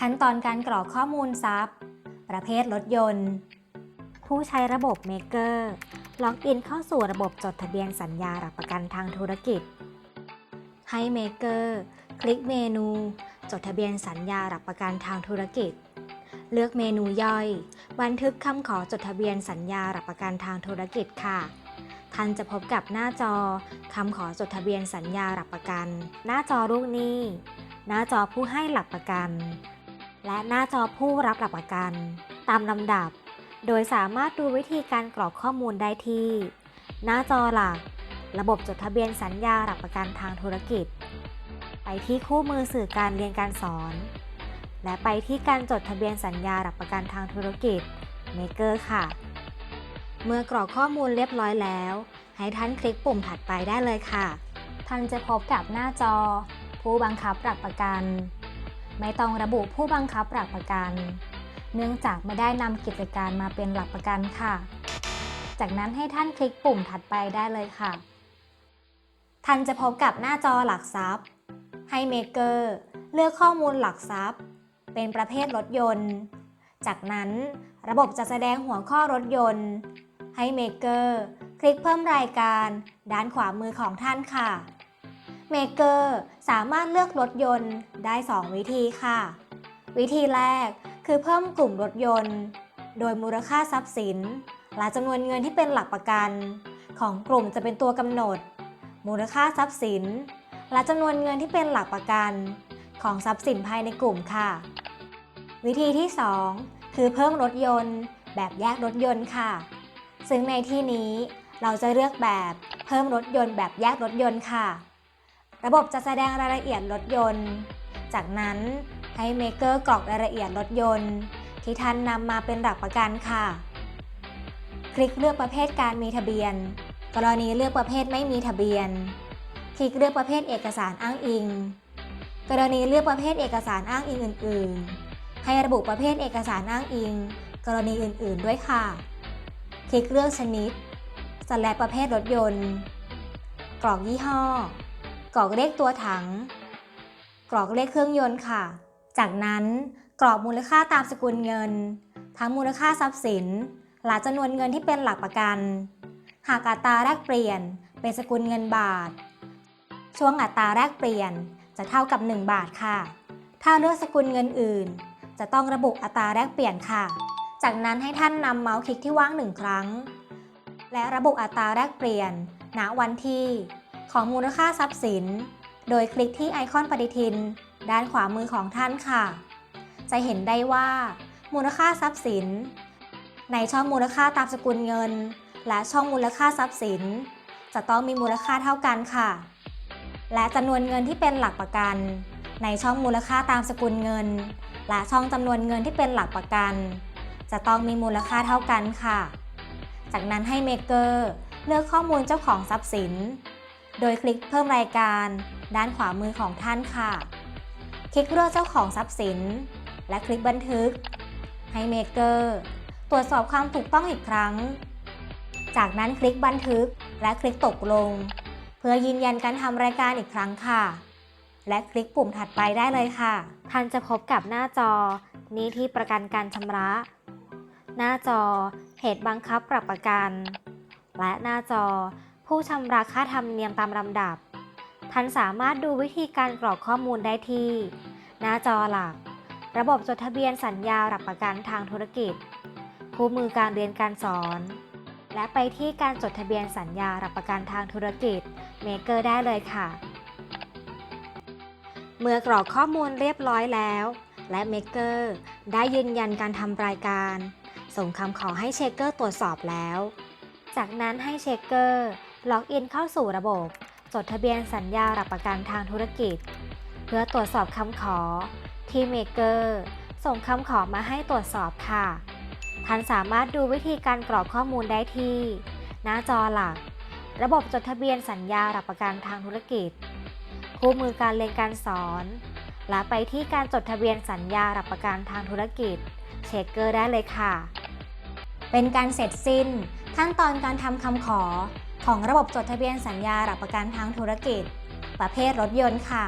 ขั้นตอนการกรอกข้อมูลทรัพย์ ประเภทรถยนต์ ผู้ใช้ระบบ Maker ล็อกอินเข้าสู่ระบบจดทะเบียนสัญญาหลักประกันทางธุรกิจ ให้ Maker คลิกเมนู จดทะเบียนสัญญาหลักประกันทางธุรกิจ เลือกเมนูย่อย บันทึกคำขอจดทะเบียนสัญญาหลักประกันทางธุรกิจค่ะท่านจะพบกับหน้าจอคำขอจดทะเบียนสัญญาหลักประกัน หน้าจอลูกหนี้ หน้าจอผู้ให้หลักประกัน และหน้าจอผู้รับหลักประกัน ตามลำดับ โดยสามารถดูวิธีการกรอกข้อมูลได้ที่ หน้าจอหลัก ระบบจดทะเบียนสัญญาหลักประกันทางธุรกิจ ไปที่คู่มือสื่อการเรียนการสอน และไปที่การจดทะเบียนสัญญาหลักประกันทางธุรกิจ Maker ค่ะ เมื่อกรอกข้อมูลเรียบร้อยแล้ว ให้ท่านคลิกปุ่มถัดไปได้เลยค่ะ ท่านจะพบกับหน้าจอ ผู้บังคับหลักประกัน ไม่ต้องระบุผู้บังคับหลักประกัน เนื่องจากไม่ได้นำกิจการมาเป็นหลักประกันค่ะ จากนั้นให้ท่านคลิกปุ่มถัดไปได้เลยค่ะ ท่านจะพบกับหน้าจอหลักทรัพย์ ให้เมเกอร์เลือกข้อมูลหลักทรัพย์ เป็นประเภทรถยนต์ จากนั้นระบบจะแสดงหัวข้อรถยนต์ ให้เมเกอร์คลิกเพิ่มรายการ ด้านขวามือของท่านค่ะ เมเกอร์สามารถเลือกรถยนต์ได้ 2 วิธีค่ะ วิธีแรกคือเพิ่มกลุ่มรถยนต์ โดยมูลค่าทรัพย์สิน และจำนวนเงินที่เป็นหลักประกัน ของกลุ่มจะเป็นตัวกำหนด มูลค่าทรัพย์สิน และจำนวนเงินที่เป็นหลักประกัน ของทรัพย์สินภายในกลุ่มค่ะ วิธีที่ 2 คือเพิ่มรถยนต์ แบบแยกรถยนต์ค่ะ ซึ่งในที่นี้เราจะเลือกแบบเพิ่มรถยนต์แบบแยกรถยนต์ค่ะ ระบบจะแสดงรายละเอียดรถยนต์ จากนั้นให้เมเกอร์กรอกรายละเอียดรถยนต์ ที่ท่านนำมาเป็นหลักประกันค่ะ คลิกเลือกประเภทการมีทะเบียน กรณีเลือกประเภทไม่มีทะเบียน คลิกเลือกประเภทเอกสารอ้างอิง กรณีเลือกประเภทเอกสารอ้างอิงอื่น ๆ ให้ระบุประเภทเอกสารอ้างอิง กรณีอื่น ๆ ด้วยค่ะ คลิกเลือกชนิดสแลบประเภทรถยนต์ กรอกยี่ห้อ กรอกเลขตัวถัง กรอกเลขเครื่องยนต์ค่ะ จากนั้นกรอกมูลค่าตามสกุลเงิน ทั้งมูลค่าทรัพย์สินและจำนวนเงินที่เป็นหลักประกัน หากอัตราแลกเปลี่ยนเป็นสกุลเงินบาท ช่วงอัตราแลกเปลี่ยนจะเท่ากับ 1 บาทค่ะ ถ้าเลือกสกุลเงินอื่น จะต้องระบุอัตราแลกเปลี่ยนค่ะ จากนั้นให้ท่านนำเมาส์คลิกที่ว่างหนึ่งครั้ง และระบุอัตราแลกเปลี่ยน ณ วันที่ ของมูลค่าทรัพย์สิน โดยคลิกที่ไอคอนปฏิทิน ด้านขวามือของท่านค่ะ จะเห็นได้ว่า มูลค่าทรัพย์สิน ในช่องมูลค่าตามสกุลเงิน และช่องมูลค่าทรัพย์สิน จะต้องมีมูลค่าเท่ากันค่ะ และจำนวนเงินที่เป็นหลักประกัน ในช่องมูลค่าตามสกุลเงิน และช่องจำนวนเงินที่เป็นหลักประกัน จะต้องมีมูลค่าเท่ากันค่ะ จากนั้นให้เมเกอร์เลือกข้อมูลเจ้าของทรัพย์สิน โดยคลิกเพิ่มรายการ ด้านขวามือของท่านค่ะ คลิกเลือกเจ้าของทรัพย์สิน และคลิกบันทึก ให้เมเกอร์ตรวจสอบความถูกต้องอีกครั้ง จากนั้นคลิกบันทึกและคลิกตกลง เพื่อยืนยันการทำรายการอีกครั้งค่ะ และคลิกปุ่มถัดไปได้เลยค่ะ ท่านจะพบกับหน้าจอ นี้ที่ประกันการชำระ หน้าจอเหตุบังคับปรับประกัน และหน้าจอ ผู้ชำระค่าธรรมเนียมตามลำดับ ท่านสามารถดูวิธีการกรอกข้อมูลได้ที่ หน้าจอหลัก ระบบจดทะเบียนสัญญาหลักประกันทางธุรกิจ คู่มือการเรียนการสอน และไปที่การจดทะเบียนสัญญาหลักประกันทางธุรกิจเมเกอร์ได้เลยค่ะ เมื่อกรอกข้อมูลเรียบร้อยแล้ว และเมเกอร์ได้ยืนยันการทำรายการ ส่งคำขอให้เชคเกอร์ตรวจสอบแล้ว จากนั้นให้เชคเกอร์ ล็อกอินเข้าสู่ระบบ จดทะเบียนสัญญาหลักประกันทางธุรกิจ เพื่อตรวจสอบคำขอ ที่เมเกอร์ส่งคำขอมาให้ตรวจสอบค่ะ ท่านสามารถดูวิธีการกรอกข้อมูลได้ที่ หน้าจอหลัก ระบบจดทะเบียนสัญญาหลักประกันทางธุรกิจ คู่มือการเรียนการสอน และไปที่การจดทะเบียนสัญญาหลักประกันทางธุรกิจ เช็คเกอร์ได้เลยค่ะ เป็นการเสร็จสิ้น ขั้นตอนการทำคำขอ ของระบบจดทะเบียนสัญญาหลักประกันทางธุรกิจ ประเภทรถยนต์ค่ะ